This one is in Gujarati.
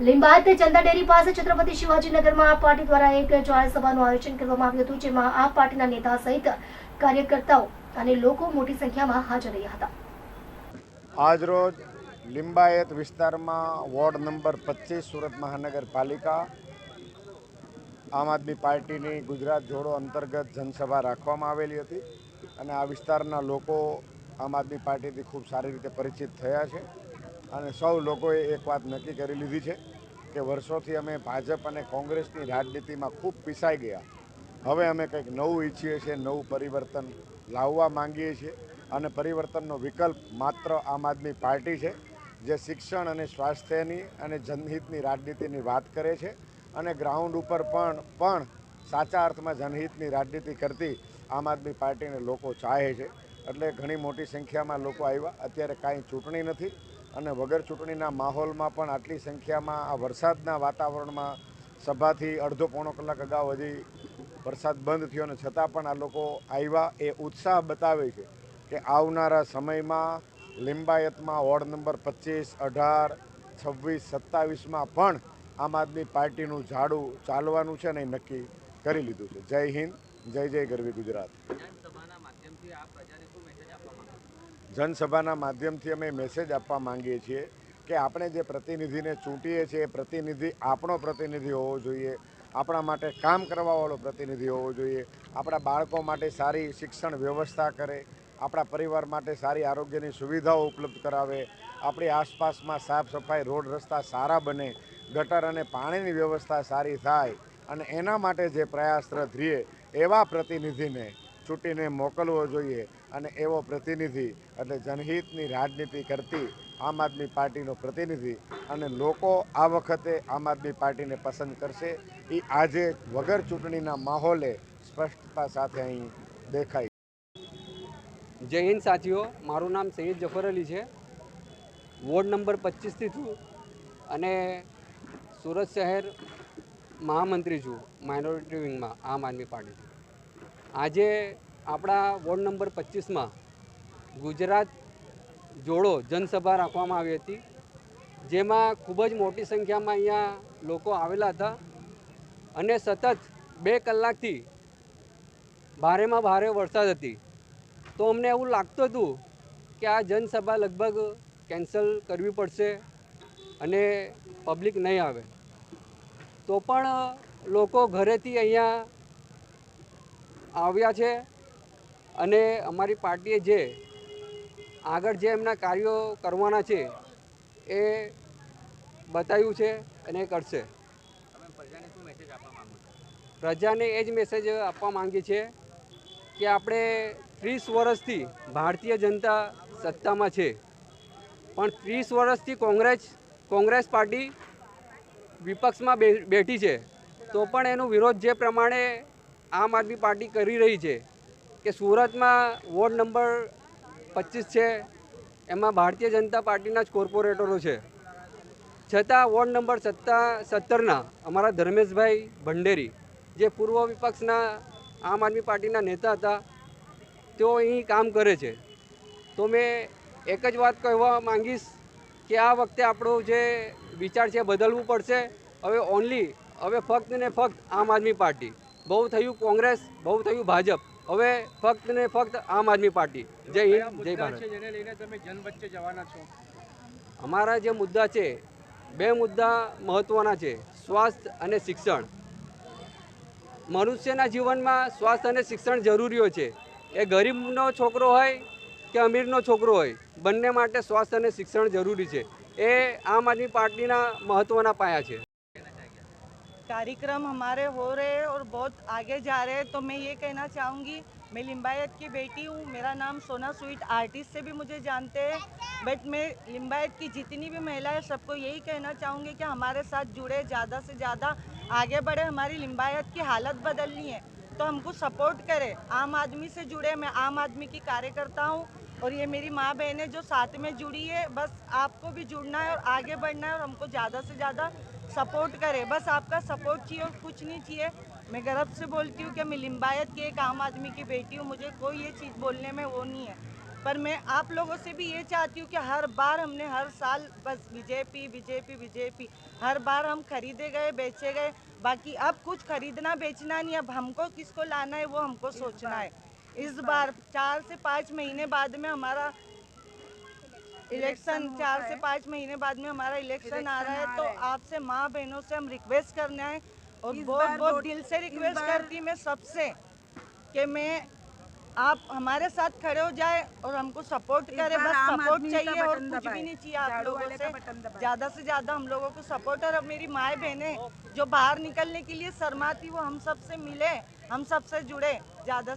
લિંબાયત ચંદા ડેરી પાસે છત્રપતિ શિવાજીનગરમાં આપ પાર્ટી દ્વારા એક જાહેર સભાનું આયોજન કરવામાં આવ્યું હતું, જેમાં આપ પાર્ટીના નેતા સહિત કાર્યકર્તાઓ અને લોકો મોટી સંખ્યામાં હાજર રહ્યા હતા. આજરોજ લિંબાયત વિસ્તારમાં વોર્ડ નંબર પચીસ સુરત મહાનગરપાલિકા આમ આદમી પાર્ટીની ગુજરાત જોડો અંતર્ગત જનસભા રાખવામાં આવેલી હતી અને આ વિસ્તારના લોકો આમ આદમી પાર્ટીથી ખૂબ સારી રીતે પરિચિત થયા છે. અને સૌ લોકોએ એક વાત નક્કી કરી લીધી છે કે વર્ષોથી અમે ભાજપ અને કોંગ્રેસની રાજનીતિમાં ખૂબ પીસાઈ ગયા. હવે અમે કંઈક નવું ઈચ્છીએ છીએ, નવું પરિવર્તન લાવવા માંગીએ છીએ અને પરિવર્તનનો વિકલ્પ માત્ર આમ આદમી પાર્ટી છે, જે શિક્ષણ અને સ્વાસ્થ્યની અને જનહિતની રાજનીતિની વાત કરે છે અને ગ્રાઉન્ડ ઉપર પણ પણ સાચા અર્થમાં જનહિતની રાજનીતિ કરતી આમ આદમી પાર્ટીને લોકો ચાહે છે. એટલે ઘણી મોટી સંખ્યામાં લોકો આવ્યા. અત્યારે કાંઈ ચૂંટણી નથી. અને વગર ચૂંટણીના માહોલમાં પણ આટલી સંખ્યામાં આ વરસાદના વાતાવરણમાં સભાથી અડધો પોણો કલાક અગાઉ હજી વરસાદ બંધ થયો અને છતાં પણ આ લોકો આવ્યા એ ઉત્સાહ બતાવે છે કે આવનારા સમયમાં લિંબાયતમાં વોર્ડ નંબર પચીસ, અઢાર, છવ્વીસ, સત્તાવીસમાં પણ આમ આદમી પાર્ટીનું ઝાડું ચાલવાનું છે ને નક્કી કરી લીધું છે. જય હિન્દ, જય જય ગરવી ગુજરાત. જનસભાના માધ્યમથી અમે મેસેજ આપવા માંગીએ છીએ કે આપણે જે પ્રતિનિધિને ચૂંટીએ છીએ એ પ્રતિનિધિ આપણો પ્રતિનિધિ હોવો જોઈએ, આપણા માટે કામ કરવાવાળો પ્રતિનિધિ હોવો જોઈએ, આપણા બાળકો માટે સારી શિક્ષણ વ્યવસ્થા કરે, આપણા પરિવાર માટે સારી આરોગ્યની સુવિધાઓ ઉપલબ્ધ કરાવે, આપણી આસપાસમાં સાફ સફાઈ, રોડ રસ્તા સારા બને, ગટર અને પાણીની વ્યવસ્થા સારી થાય અને એના માટે જે પ્રયાસરત રહીએ એવા પ્રતિનિધિને ચૂંટીને મોકલવો જોઈએ. અને એવો પ્રતિનિધિ એટલે જનહિતની રાજનીતિ કરતી આમ આદમી પાર્ટીનો પ્રતિનિધિ અને લોકો આ વખતે આમ આદમી પાર્ટીને પસંદ કરશે, એ આજે વગર ચૂંટણીના માહોલે સ્પષ્ટતા સાથે અહીં દેખાય. જય હિન્દ સાથીઓ, મારું નામ સૈયદ જફર અલી છે. વોર્ડ નંબર પચીસથી છું અને સુરત શહેર મહામંત્રી છું, માઇનોરિટી વિંગમાં, આમ આદમી પાર્ટીથી આજે આપણા વોર્ડ નંબર પચીસમાં ગુજરાત જોડો જનસભા રાખવામાં આવી હતી, જેમાં ખૂબ જ મોટી સંખ્યામાં અહીંયા લોકો આવેલા હતા અને સતત બે કલાકથી ભારેમાં ભારે વરસાદ હતી. તો અમને એવું લાગતું હતું કે આ જનસભા લગભગ કેન્સલ કરવી પડશે અને પબ્લિક નહીં આવે. તો પણ લોકો ઘરેથી અહીંયા આવ્યા છે અને અમારી પાર્ટીએ જે આગળ જે એમના કાર્યો કરવાના છે, એ બતાવ્યું છે અને કરશે. પ્રજાને એ જ મેસેજ આપવા માંગીએ છીએ કે આપણે ત્રીસ વર્ષથી ભારતીય જનતા સત્તામાં છે. પણ ત્રીસ વર્ષથી કોંગ્રેસ કોંગ્રેસ પાર્ટી વિપક્ષમાં બેઠી છે. તો પણ એનો વિરોધ જે પ્રમાણે આમ આદમી પાર્ટી કરી રહી છે કે સુરતમાં વોર્ડ નંબર પચીસ છે, એમાં ભારતીય જનતા પાર્ટીના જ કોર્પોરેટરો છે. છતાં વોર્ડ નંબર સત્તા, સત્તરના અમારા ધર્મેશભાઈ ભંડેરી, જે પૂર્વ વિપક્ષના આમ આદમી પાર્ટીના નેતા હતા, તેઓ અહીં કામ કરે છે. તો મેં એક જ વાત કહેવા માંગીશ કે આ વખતે આપણો જે વિચાર છે બદલવું પડશે. હવે ઓનલી હવે ફક્ત ને ફક્ત આમ આદમી પાર્ટી. બહુ થયું કોંગ્રેસ, બહુ થયું ભાજપ. હવે ફક્ત ને ફક્ત આમ આદમી પાર્ટી. જય હિન્દ જય ભારત. જેને લઈને તમે જન વચ્ચે જવાના છો. અમારા જે મુદ્દા છે બે મુદ્દા મહત્ત્વના છે સ્વાસ્થ્ય અને શિક્ષણ. મનુષ્યના જીવનમાં સ્વાસ્થ્ય અને શિક્ષણ જરૂરીઓ છે. એ ગરીબનો છોકરો હોય કે અમીરનો છોકરો હોય બંને માટે સ્વાસ્થ્ય અને શિક્ષણ જરૂરી છે. એ આમ આદમી પાર્ટીના મહત્ત્વના પાયા છે. कार्यक्रम हमारे हो रहे हैं और बहुत आगे जा रहे हैं। तो मैं ये कहना चाहूँगी, मैं लिम्बायत की बेटी हूँ, मेरा नाम सोना स्वीट आर्टिस्ट से भी मुझे जानते हैं। बट मैं लिम्बायत की जितनी भी महिलाएँ सबको यही कहना चाहूँगी कि हमारे साथ जुड़े, ज़्यादा से ज़्यादा आगे बढ़े, हमारी लिम्बायत की हालत बदलनी है। तो हमको सपोर्ट करें, आम आदमी से जुड़े, मैं आम आदमी की कार्यकर्ता हूँ और ये मेरी माँ बहन है जो साथ में जुड़ी है। बस आपको भी जुड़ना है और आगे बढ़ना है और हमको ज़्यादा से ज़्यादा सपोर्ट करें, बस आपका सपोर्ट चाहिए और कुछ नहीं चाहिए। मैं गर्व से बोलती हूँ कि मैं लिम्बायत के एक आम आदमी की बेटी हूँ, मुझे कोई ये चीज़ बोलने में वो नहीं है। पर मैं आप लोगों से भी ये चाहती हूँ कि हर बार हमने हर साल बस बीजेपी बीजेपी बीजेपी, हर बार हम खरीदे गए, बेचे गए। बाकी अब कुछ खरीदना, बेचना नहीं, अब हमको किसको लाना है, वो हमको सोचना है। इस बार, चार से पाँच महीने बाद में हमारा इलेक्शन चार से पाँच महीने बाद में हमारा इलेक्शन आ रहा है तो आपसे माँ बहनों से हम रिक्वेस्ट करना है और बहुत बहुत दिल से रिक्वेस्ट करती मैं सबसे कि मैं आप हमारे साथ खड़े हो जाए और हमको सपोर्ट करें बस सपोर्ट चाहिए और कुछ भी नहीं चाहिए आप लोगों से। ज़्यादा से ज़्यादा हम लोगों को सपोर्ट और अब मेरी माए बहने जो बाहर निकलने के लिए शर्माती वो हम सबसे मिले हम सबसे जुड़े ज़्यादा